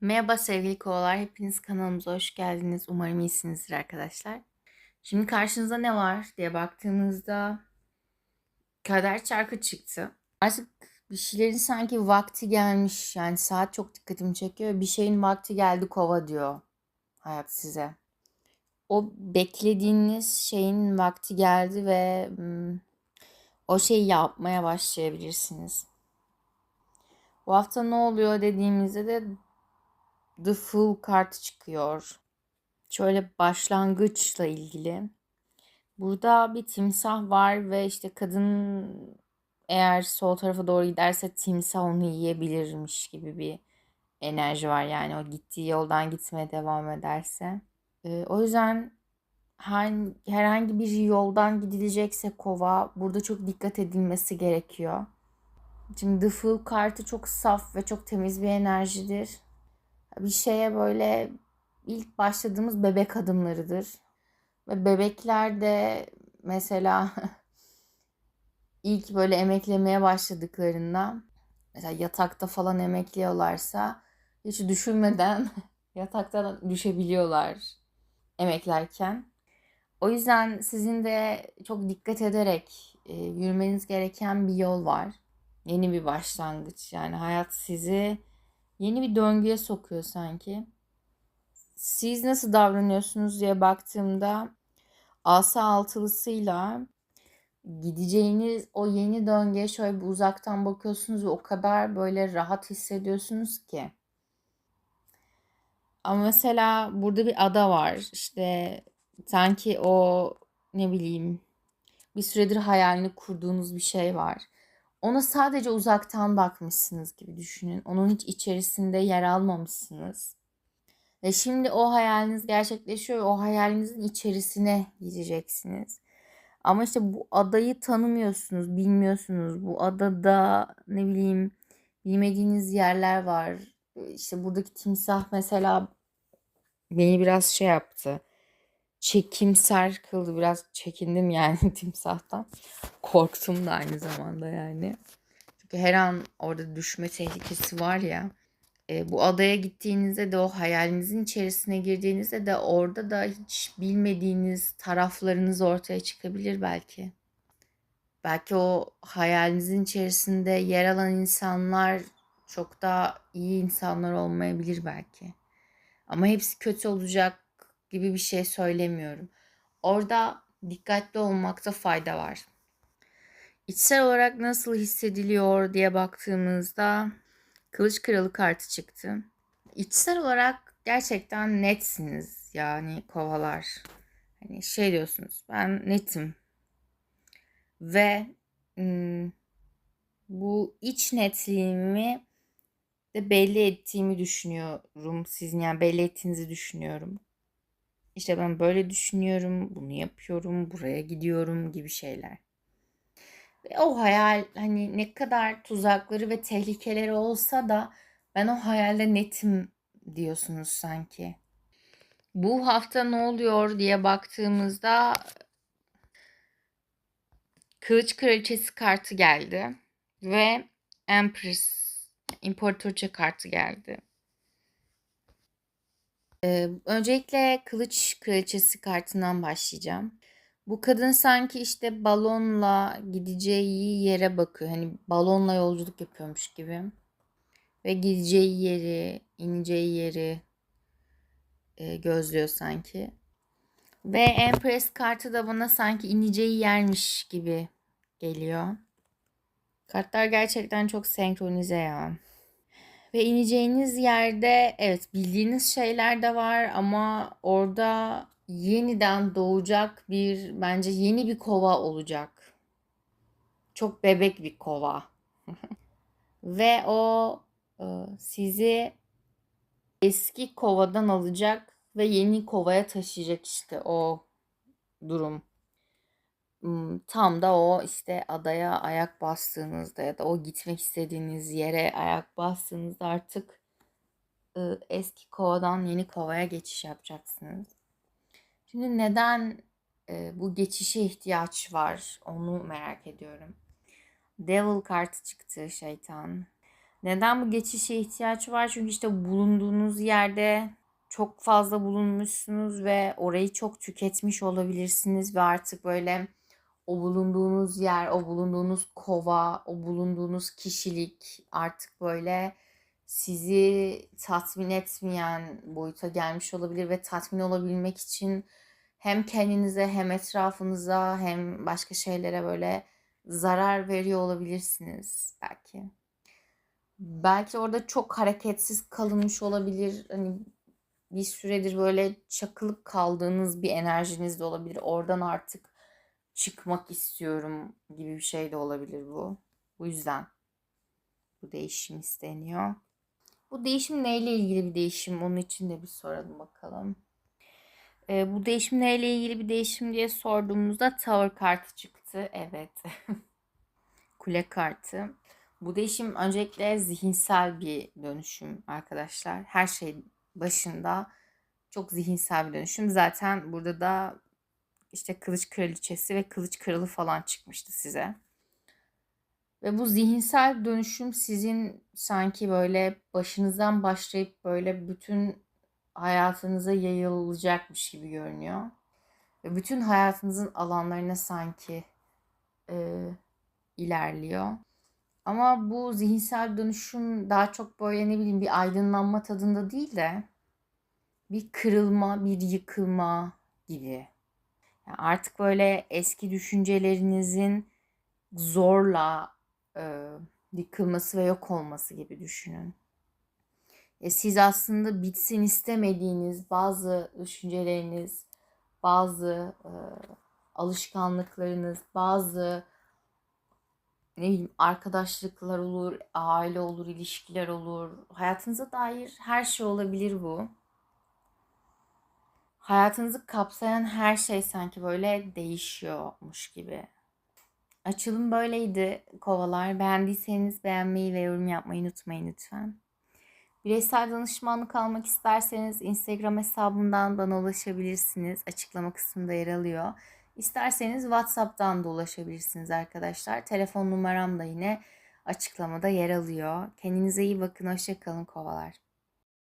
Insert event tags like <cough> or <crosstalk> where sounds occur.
Merhaba sevgili kovalar. Hepiniz kanalımıza hoş geldiniz. Umarım iyisinizdir arkadaşlar. Şimdi karşınıza ne var diye baktığınızda kader çarkı çıktı. Artık bir şeylerin sanki vakti gelmiş. Yani saat çok dikkatimi çekiyor. Bir şeyin vakti geldi kova diyor hayat size. O beklediğiniz şeyin vakti geldi ve hmm, o şeyi yapmaya başlayabilirsiniz. Bu hafta ne oluyor dediğimizde de The Fool kartı çıkıyor. Şöyle başlangıçla ilgili. Burada bir timsah var ve işte kadın eğer sol tarafa doğru giderse timsah onu yiyebilirmiş gibi bir enerji var. Yani o gittiği yoldan gitmeye devam ederse. Ee, o yüzden herhangi bir yoldan gidilecekse kova burada çok dikkat edilmesi gerekiyor. Şimdi The Fool kartı çok saf ve çok temiz bir enerjidir bir şeye böyle ilk başladığımız bebek adımlarıdır. Ve bebekler de mesela <laughs> ilk böyle emeklemeye başladıklarında mesela yatakta falan emekliyorlarsa hiç düşünmeden <laughs> yataktan düşebiliyorlar emeklerken. O yüzden sizin de çok dikkat ederek e, yürümeniz gereken bir yol var. Yeni bir başlangıç. Yani hayat sizi yeni bir döngüye sokuyor sanki. Siz nasıl davranıyorsunuz diye baktığımda asa altılısıyla gideceğiniz o yeni döngüye şöyle bir uzaktan bakıyorsunuz ve o kadar böyle rahat hissediyorsunuz ki. Ama mesela burada bir ada var. İşte sanki o ne bileyim bir süredir hayalini kurduğunuz bir şey var. Ona sadece uzaktan bakmışsınız gibi düşünün. Onun hiç içerisinde yer almamışsınız. Ve şimdi o hayaliniz gerçekleşiyor. O hayalinizin içerisine gireceksiniz. Ama işte bu adayı tanımıyorsunuz, bilmiyorsunuz. Bu adada ne bileyim bilmediğiniz yerler var. İşte buradaki timsah mesela beni biraz şey yaptı çekimser kıldı. Biraz çekindim yani <laughs> timsahtan. Korktum da aynı zamanda yani. Çünkü her an orada düşme tehlikesi var ya. E, bu adaya gittiğinizde de o hayalinizin içerisine girdiğinizde de orada da hiç bilmediğiniz taraflarınız ortaya çıkabilir belki. Belki o hayalinizin içerisinde yer alan insanlar çok daha iyi insanlar olmayabilir belki. Ama hepsi kötü olacak gibi bir şey söylemiyorum. Orada dikkatli olmakta fayda var. İçsel olarak nasıl hissediliyor diye baktığımızda Kılıç Kralı kartı çıktı. İçsel olarak gerçekten netsiniz yani kovalar. Hani şey diyorsunuz ben netim. Ve bu iç netliğimi de belli ettiğimi düşünüyorum. Sizin yani belli ettiğinizi düşünüyorum. İşte ben böyle düşünüyorum, bunu yapıyorum, buraya gidiyorum gibi şeyler. Ve o hayal hani ne kadar tuzakları ve tehlikeleri olsa da ben o hayalde netim diyorsunuz sanki. Bu hafta ne oluyor diye baktığımızda Kılıç Kraliçesi kartı geldi ve Empress İmparatorça kartı geldi. Ee, öncelikle Kılıç Kraliçesi kartından başlayacağım. Bu kadın sanki işte balonla gideceği yere bakıyor. Hani balonla yolculuk yapıyormuş gibi. Ve gideceği yeri, ineceği yeri e, gözlüyor sanki. Ve Empress kartı da bana sanki ineceği yermiş gibi geliyor. Kartlar gerçekten çok senkronize ya. Ve ineceğiniz yerde evet bildiğiniz şeyler de var ama orada yeniden doğacak bir bence yeni bir kova olacak. Çok bebek bir kova. <laughs> Ve o e, sizi eski kovadan alacak ve yeni kovaya taşıyacak işte o durum tam da o işte adaya ayak bastığınızda ya da o gitmek istediğiniz yere ayak bastığınızda artık eski kovadan yeni kovaya geçiş yapacaksınız. Şimdi neden bu geçişe ihtiyaç var onu merak ediyorum. Devil kartı çıktı şeytan. Neden bu geçişe ihtiyaç var? Çünkü işte bulunduğunuz yerde çok fazla bulunmuşsunuz ve orayı çok tüketmiş olabilirsiniz ve artık böyle o bulunduğunuz yer, o bulunduğunuz kova, o bulunduğunuz kişilik artık böyle sizi tatmin etmeyen boyuta gelmiş olabilir ve tatmin olabilmek için hem kendinize hem etrafınıza hem başka şeylere böyle zarar veriyor olabilirsiniz belki. Belki orada çok hareketsiz kalınmış olabilir. Hani bir süredir böyle çakılıp kaldığınız bir enerjiniz de olabilir. Oradan artık çıkmak istiyorum gibi bir şey de olabilir bu. Bu yüzden bu değişim isteniyor. Bu değişim neyle ilgili bir değişim? Onun için de bir soralım bakalım. Ee, bu değişim neyle ilgili bir değişim diye sorduğumuzda Tower kartı çıktı. Evet. <laughs> Kule kartı. Bu değişim öncelikle zihinsel bir dönüşüm arkadaşlar. Her şey başında çok zihinsel bir dönüşüm. Zaten burada da işte kılıç kraliçesi ve kılıç kralı falan çıkmıştı size. Ve bu zihinsel dönüşüm sizin sanki böyle başınızdan başlayıp böyle bütün hayatınıza yayılacakmış gibi görünüyor. Ve bütün hayatınızın alanlarına sanki e, ilerliyor. Ama bu zihinsel dönüşüm daha çok böyle ne bileyim bir aydınlanma tadında değil de bir kırılma, bir yıkılma gibi. Yani artık böyle eski düşüncelerinizin zorla e, yıkılması ve yok olması gibi düşünün. E, siz aslında bitsin istemediğiniz bazı düşünceleriniz, bazı e, alışkanlıklarınız, bazı ne bileyim arkadaşlıklar olur, aile olur, ilişkiler olur. Hayatınıza dair her şey olabilir bu. Hayatınızı kapsayan her şey sanki böyle değişiyormuş gibi. Açılım böyleydi kovalar. Beğendiyseniz beğenmeyi ve yorum yapmayı unutmayın lütfen. Bireysel danışmanlık almak isterseniz Instagram hesabımdan bana ulaşabilirsiniz. Açıklama kısmında yer alıyor. İsterseniz WhatsApp'tan da ulaşabilirsiniz arkadaşlar. Telefon numaram da yine açıklamada yer alıyor. Kendinize iyi bakın. Hoşçakalın kovalar.